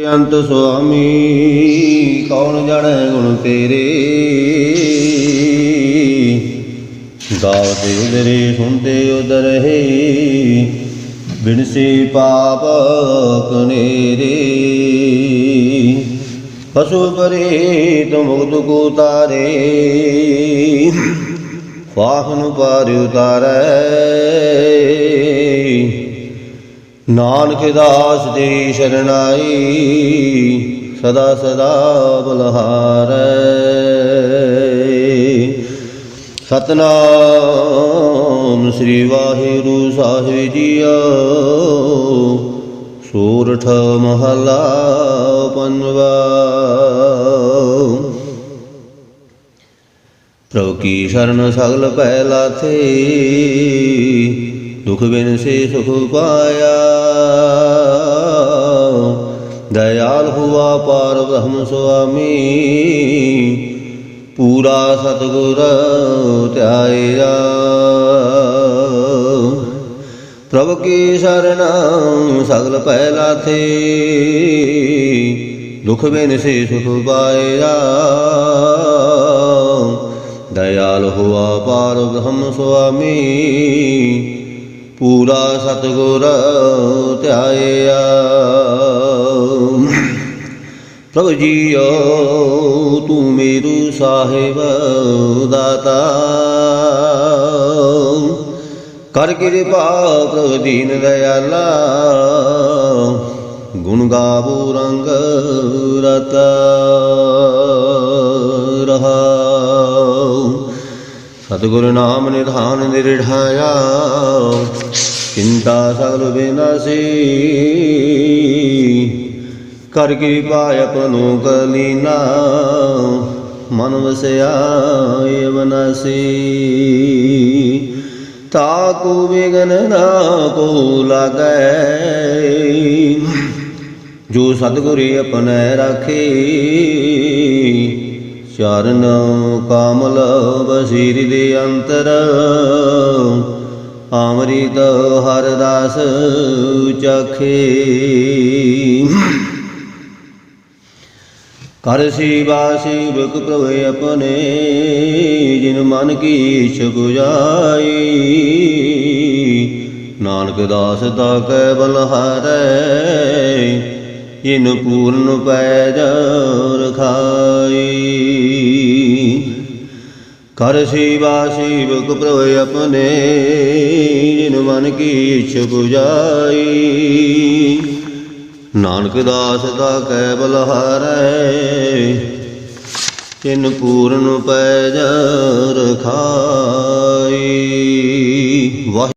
ਅੰਤ ਸੁਆਮੀ, ਕੌਣ ਜਾਣੈ ਗੁਣ ਤੇਰੇ? ਗਾਵਤੇ ਉਦਰੇ ਸੁਣਤੇ ਉਦਰ ਹੈ ਬਿਨਸੀ ਪਾਪ ਕਨੇਰੇ। ਪਸ਼ੂ ਪਰੇ ਤੁ ਮੁਕਤ ਕੋ ਤਾਰੇ ਵਾਹਨ ਪਾਰ ਉਤਾਰੈ। ਨਾਨਕ ਦਾਸ ਤੇਰੀ ਸ਼ਰਨਾਈ ਸਦਾ ਸਦਾ ਬਲਹਾਰੈ। ਸਤਨਾਮ ਸ੍ਰੀ ਵਾਹਿਗੁਰੂ ਸਾਹਿਬ ਜੀਓ। ਸੂਰਠ ਮਹਲਾ ਪੰਜਵਾ। ਪ੍ਰਭੂ ਕੀ ਸ਼ਰਨ ਸਗਲ ਭੈ ਲਾਥੇ ਦੁਖ ਬਿਨ ਸੇ ਸੁਖ ਪਾਇਆ ਦਇਆਲ ਹੁਆ ਪਾਰ ਬ੍ਰਹਮ ਸੁਆਮੀ। ਪੂਰਾ ਸਤਗੁਰ ਧਿਆਇਆ ਪ੍ਰਭ ਕੀ ਸ਼ਰਨ ਸਗਲ ਪਹਿਲਾ ਥੇ। ਦੁਖ ਬਿਨ ਸੇ ਸੁਖ ਪਾਇਆ ਦਇਆਲ ਹੁਆ ਪਾਰ ਬ੍ਰਹਮ ਸੁਆਮੀ। ਪੂਰਾ ਸਤਗੁਰ ਧਿਆਇਆ। ਪ੍ਰਭੂ ਜੀਓ, ਤੂੰ ਮੇਰੂ ਸਾਹਿਬ ਦਾਤਾ। ਕਰ ਕਿਰਪਾ ਪ੍ਰਭੂ ਦੀਨ ਦਇਆਲਾ। ਗੁਣ ਗਾਵੋ ਰੰਗ ਰਤਾ ਰਹਾ। ਸਤਿਗੁਰ ਨਾਮ ਨਿਧਾਨ ਨਿਰਢਾਇਆ ਚਿੰਤਾ ਸਗਲ ਬਿਨਾਸੀ ਕਰ ਕਿਰਪਾ ਆਪਨੋ ਕਲੀਨਾ। ਮਨ ਵਸਿਆ ਬਨਾਸੀ। ਤਾਕੂ ਵਿਗਨ ਨਾ ਕੋ ਲਾਗੈ। ਜੋ ਸਤਿਗੁਰੇ ਆਪਣੈ ਰਾਖੇ। ਚਰਨ ਕਾਮਲ ਬਸੀਰ ਦੇ ਅੰਤਰ। ਅੰਮ੍ਰਿਤ ਹਰਦਾਸ ਚਖੇ। ਕਰ ਸੇਵਾ ਸੇਵਕ ਪ੍ਰਭ ਆਪਣੇ, ਜਿਨ ਮਨ ਕੀ ਇਛ 부ਜਾਈ ਨਾਨਕ ਦਾਸ ਤਾ ਕੈ ਬਲਹਾਰੈ ਇਨ ਪੂਰਨ ਪੈ ਜਾ ਕਰ ਸੇਵਾ ਸੇਵਕ ਪ੍ਰਭ ਆਪਣੇ, ਜਿਨ ਮਨ ਕੀ ਇਛ 부ਜਾਈ ਨਾਨਕ ਦਾਸ ਦਾ ਕੈ ਬਲਹਾਰੈ ਤਿਨ ਪੂਰਨ ਜਾ ਰਖਾਈ। ਵਾਹਿ